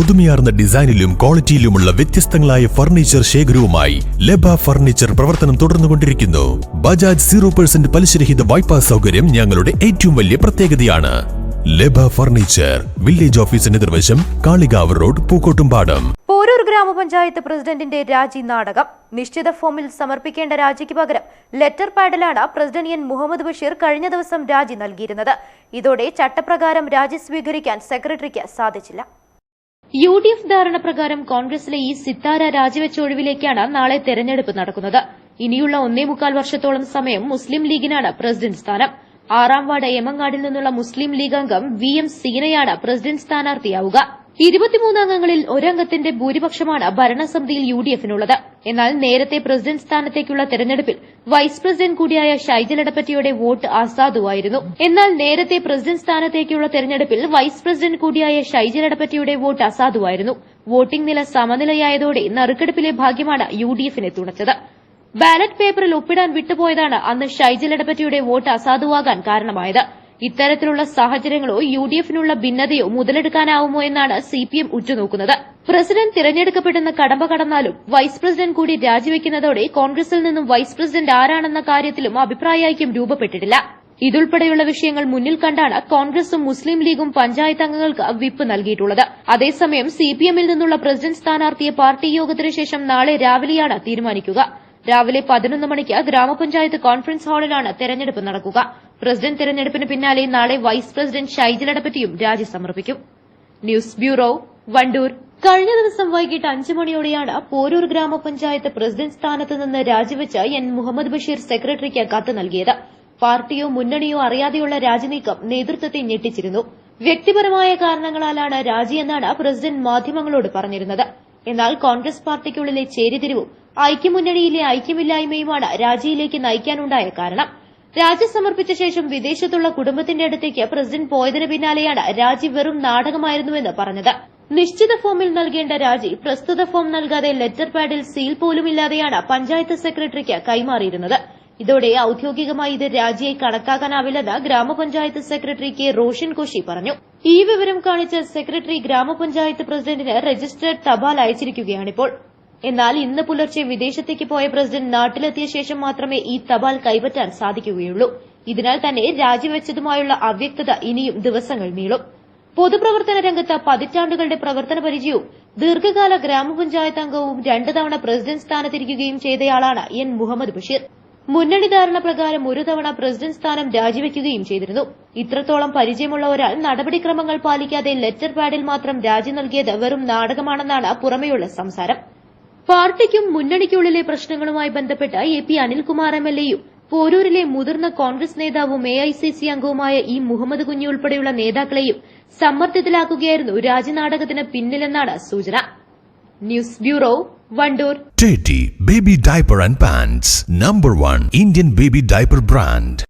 പുതുമയാർന്ന ഡിസൈനിലും ക്വാളിറ്റിയിലുമുള്ള വ്യത്യസ്തങ്ങളായ furniture ശേഖരവുമായി ലബ furniture പ്രവർത്തനം തുടർന്നുകൊണ്ടിരിക്കുന്നു. ബജാജ് സീറോ പെർസെന്റ് പലിശരഹിത വായ്പാ സൗകര്യം ഞങ്ങളുടെ ഏറ്റവും വലിയ പ്രത്യേകതയാണ്. ലബ ഫർണിച്ചർ വില്ലേജ് ഓഫീസിന് എതിർവശം കാളികാവ് റോഡ് പൂക്കോട്ടുംപാടം. പോരൂർ ഗ്രാമപഞ്ചായത്ത് പ്രസിഡന്റിന്റെ രാജി നാടകം. നിശ്ചിത ഫോമിൽ സമർപ്പിക്കേണ്ട രാജിക്ക് പകരം ലെറ്റർ പാഡിലാണ് പ്രസിഡന്റ് എൻ. മുഹമ്മദ് ബഷീർ കഴിഞ്ഞ ദിവസം രാജി നൽകിയിരുന്നത്. ഇതോടെ ചട്ടപ്രകാരം രാജി സ്വീകരിക്കാൻ സെക്രട്ടറിക്ക് സാധിച്ചില്ല. യു ഡി എഫ് ധാരണ പ്രകാരം കോൺഗ്രസിലെ ഈ സിത്താര രാജിവെച്ച ഒഴിവിലേക്കാണ് നാളെ തെരഞ്ഞെടുപ്പ് നടക്കുന്നത്. ഇനിയുള്ള ഒന്നേ മുക്കാൽ വർഷത്തോളം സമയം മുസ്ലിം ലീഗിനാണ് പ്രസിഡന്റ് സ്ഥാനം. ആറാം വാർഡ് എമങ്ങാടിൽ നിന്നുള്ള മുസ്ലിം ലീഗ് അംഗം വി എം സീനയാണ് പ്രസിഡന്റ് സ്ഥാനാർത്ഥിയാവുക. ഇരുപത്തിമൂന്ന് അംഗങ്ങളിൽ ഒരംഗത്തിന്റെ ഭൂരിപക്ഷമാണ് ഭരണസമിതിയിൽ യു ഡി എഫിനുള്ളത്. എന്നാൽ നേരത്തെ പ്രസിഡന്റ് സ്ഥാനത്തേക്കുള്ള തെരഞ്ഞെടുപ്പിൽ വൈസ് പ്രസിഡന്റ് കൂടിയായ ഷൈജൽ എടപ്പറ്റിയുടെ വോട്ട് അസാധുവായിരുന്നു. എന്നാൽ നേരത്തെ പ്രസിഡന്റ് സ്ഥാനത്തേക്കുള്ള തെരഞ്ഞെടുപ്പിൽ വൈസ് പ്രസിഡന്റ് കൂടിയായ ഷൈജൽ എടപ്പറ്റിയുടെ വോട്ട് അസാധുവായിരുന്നു. വോട്ടിംഗ് നില സമനിലയായതോടെ നറുക്കെടുപ്പിലെ ഭാഗ്യമാണ് യു ഡി എഫിനെ തുണച്ചത്. ബാലറ്റ് പേപ്പറിൽ ഒപ്പിടാൻ വിട്ടുപോയതാണ് അന്ന് ഷൈജൽ എടപ്പറ്റിയുടെ വോട്ട് അസാധുവാകാൻ കാരണമായത്. ഇത്തരത്തിലുള്ള സാഹചര്യങ്ങളോ യു ഡി എഫിനുള്ള ഭിന്നതയോ മുതലെടുക്കാനാവുമോ എന്നാണ് സി പി എം ഉറ്റുനോക്കുന്നത്. പ്രസിഡന്റ് തിരഞ്ഞെടുക്കപ്പെടുന്ന കടമ്പ കടന്നാലും വൈസ് പ്രസിഡന്റ് കൂടി രാജിവെക്കുന്നതോടെ കോൺഗ്രസിൽ നിന്നും വൈസ് പ്രസിഡന്റ് ആരാണെന്ന കാര്യത്തിലും അഭിപ്രായൈക്യം രൂപപ്പെട്ടിട്ടില്ല. ഇതുൾപ്പെടെയുള്ള വിഷയങ്ങൾ മുന്നിൽ കണ്ടാണ് കോൺഗ്രസും മുസ്ലിം ലീഗും പഞ്ചായത്ത് അംഗങ്ങൾക്ക് വിപ്പ് നൽകിയിട്ടുള്ളത്. അതേസമയം സിപിഎമ്മിൽ നിന്നുള്ള പ്രസിഡന്റ് സ്ഥാനാർത്ഥിയെ പാർട്ടി യോഗത്തിനു ശേഷം നാളെ രാവിലെയാണ് തീരുമാനിക്കുക. രാവിലെ പതിനൊന്ന് മണിക്ക് ഗ്രാമപഞ്ചായത്ത് കോൺഫറൻസ് ഹാളിലാണ് തെരഞ്ഞെടുപ്പ് നടക്കുക. പ്രസിഡന്റ് തെരഞ്ഞെടുപ്പിന് പിന്നാലെ നാളെ വൈസ് പ്രസിഡന്റ് ഷൈജലടപ്പറ്റിയും രാജി സമർപ്പിക്കും. News bureau Wandoor. കഴിഞ്ഞ ദിവസം വൈകിട്ട് അഞ്ചു മണിയോടെയാണ് പോരൂർ ഗ്രാമപഞ്ചായത്ത് പ്രസിഡന്റ് സ്ഥാനത്ത് നിന്ന് രാജിവെച്ച എൻ മുഹമ്മദ് ബഷീർ സെക്രട്ടറിക്ക് കത്ത് നൽകിയത്. പാർട്ടിയോ മുന്നണിയോ അറിയാതെയുള്ള രാജിനീക്കം നേതൃത്വത്തെ ഞെട്ടിച്ചിരുന്നു. വ്യക്തിപരമായ കാരണങ്ങളാലാണ് രാജിയെന്നാണ് പ്രസിഡന്റ് മാധ്യമങ്ങളോട് പറഞ്ഞിരുന്നത്. എന്നാൽ കോൺഗ്രസ് പാർട്ടിക്കുള്ളിലെ ചേരിതിരിവും ഐക്യമുന്നണിയിലെ ഐക്യമില്ലായ്മയുമാണ് രാജിയിലേക്ക് നയിക്കാനുണ്ടായ കാരണം. രാജി സമർപ്പിച്ച ശേഷം വിദേശത്തുള്ള കുടുംബത്തിന്റെ അടുത്തേക്ക് പ്രസിഡന്റ് പോയതിന് പിന്നാലെയാണ് രാജി വെറും നാടകമായിരുന്നുവെന്ന് പറഞ്ഞത്. നിശ്ചിത ഫോമിൽ നൽകേണ്ട രാജി പ്രസ്തുത ഫോം നൽകാതെ ലെറ്റർ പാഡിൽ സീൽ പോലുമില്ലാതെയാണ് പഞ്ചായത്ത് സെക്രട്ടറിക്ക് കൈമാറിയിരുന്നത്. ഇതോടെ ഔദ്യോഗികമായി ഇത് രാജിയെ കണക്കാക്കാനാവില്ലെന്ന് ഗ്രാമപഞ്ചായത്ത് സെക്രട്ടറി കെ റോഷൻ കോശി പറഞ്ഞു. ഈ വിവരം കാണിച്ച് സെക്രട്ടറി ഗ്രാമപഞ്ചായത്ത് പ്രസിഡന്റിന് രജിസ്റ്റേർഡ് തപാൽ അയച്ചിരിക്കുകയാണിപ്പോൾ. എന്നാൽ ഇന്ന് പുലർച്ചെ വിദേശത്തേക്ക് പോയ പ്രസിഡന്റ് നാട്ടിലെത്തിയ ശേഷം മാത്രമേ ഈ തപാൽ കൈപ്പറ്റാൻ സാധിക്കുകയുള്ളൂ. ഇതിനാൽ തന്നെ രാജിവെച്ചതുമായുള്ള അവ്യക്തത ഇനിയും ദിവസങ്ങൾ നീളും. പൊതുപ്രവർത്തന രംഗത്ത് പതിറ്റാണ്ടുകളുടെ പ്രവർത്തന പരിചയവും ദീർഘകാല ഗ്രാമപഞ്ചായത്ത് അംഗവും രണ്ടു തവണ പ്രസിഡന്റ് സ്ഥാനത്തിരിക്കുകയും ചെയ്തയാളാണ് എൻ. മുഹമ്മദ് ബഷീർ. മുന്നണി ധാരണ പ്രകാരം ഒരു തവണ പ്രസിഡന്റ് സ്ഥാനം രാജിവെക്കുകയും ചെയ്തിരുന്നു. ഇത്രത്തോളം പരിചയമുള്ള ഒരാൾ നടപടിക്രമങ്ങൾ പാലിക്കാതെ ലെറ്റർ പാഡിൽ മാത്രം രാജി നൽകിയത് വെറും നാടകമാണെന്നാണ് പുറമെയുള്ള സംസാരം. പാർട്ടിക്കും മുന്നണിക്കുള്ളിലെ പ്രശ്നങ്ങളുമായി ബന്ധപ്പെട്ട് A P Anilkumar M L എയും പോരൂരിലെ മുതിർന്ന കോൺഗ്രസ് നേതാവും എ ഐ സി സി അംഗവുമായ ഇ മുഹമ്മദ് കുഞ്ഞി ഉൾപ്പെടെയുള്ള നേതാക്കളെയും സമ്മർദ്ദത്തിലാക്കുകയായിരുന്നു രാജ്യനാടകത്തിന് പിന്നിലെന്നാണ് സൂചന. News bureau Wandoor. Baby diaper and pants number 1 Indian baby diaper Brand.